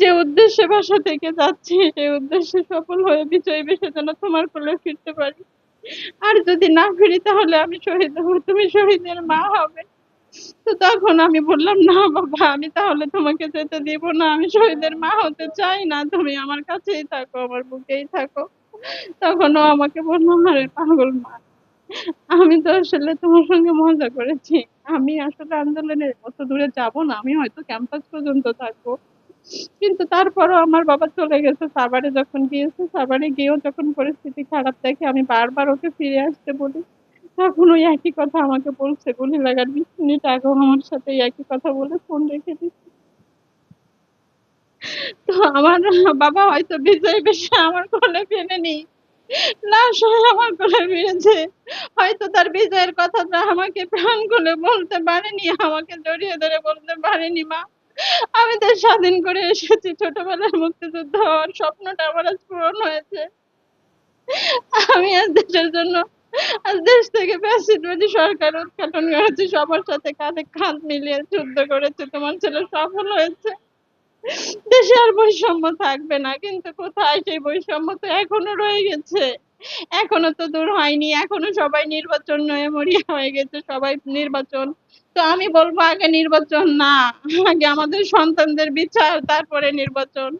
যে উদ্দেশ্যে বাসা থেকে যাচ্ছি সেই উদ্দেশ্যে সফল হয়ে বিজয়ী বেশে যেন তোমার কোলে ফিরতে পারি। আর যদি না ফিরি, তাহলে আমি শহীদ হব, তুমি শহীদের মা হবে। তো তখন আমি বললাম, না বাবা, আমি তাহলে তোমাকে যেতে দিব না, আমি শহীদের মা হতে চাই না, তুমি আমার কাছেই থাকো, আমার বুকেই থাকো। তখন ও আমাকে বলল আরে পাগল মা, আমি তো আসলে তোমার সঙ্গে মজা করেছি। আমি আসলে আন্দোলনের অত দূরে যাব না, আমি হয়তো ক্যাম্পাস পর্যন্ত থাকব। কিন্তু তারপরও আমার বাবা চলে গেছে সাভারে যখন গিয়েছে, সাভারে গিয়েও যখন পরিস্থিতি খারাপ দেখে আমি বারবার ওকে ফিরে আসতে বলি। তখন ওই একই কথা আমাকে বলছে, গুলি লাগার বিশ মিনিট আগেও আমার সাথে একই কথা বলে ফোন রেখে দিচ্ছে তো আমার বাবা হয়তো বিজয় বেশে আমার কোলে ফেলেনি লাশ হয়ে আমার কোলে ফিরেছে। হয়তো তার বিজয়ের কথাটা আমাকে প্রাণ খুলে বলতে পারেনি, আমাকে জড়িয়ে ধরে বলতে পারেনি মা। আমি দেশ স্বাধীন করে এসেছি, ছোটবেলায় মুক্তিযুদ্ধ হওয়ার স্বপ্নটা আমার আজ পূরণ হয়েছে। আমি আজ দেশের জন্য, আজ দেশ থেকে ফ্যাসিবাদী সরকার উৎখাটন করেছি, সবার সাথে কাঁধে কাঁধ মিলিয়ে যুদ্ধ করেছে, তোমার ছেলে সফল হয়েছে। দেশে আর বৈষম্য থাকবে না, কিন্তু কোথায় সেই বৈষম্য তো এখনও রয়ে গেছে। এখনও তো দূর হয়নি, এখনও সবাই নির্বাচন নয়ে, মরিয়া হয়ে গেছে, সবাই নির্বাচন। তো আমি বলব আগে নির্বাচন না, আগে আমাদের সন্তানদের বিচার, তারপরে নির্বাচন।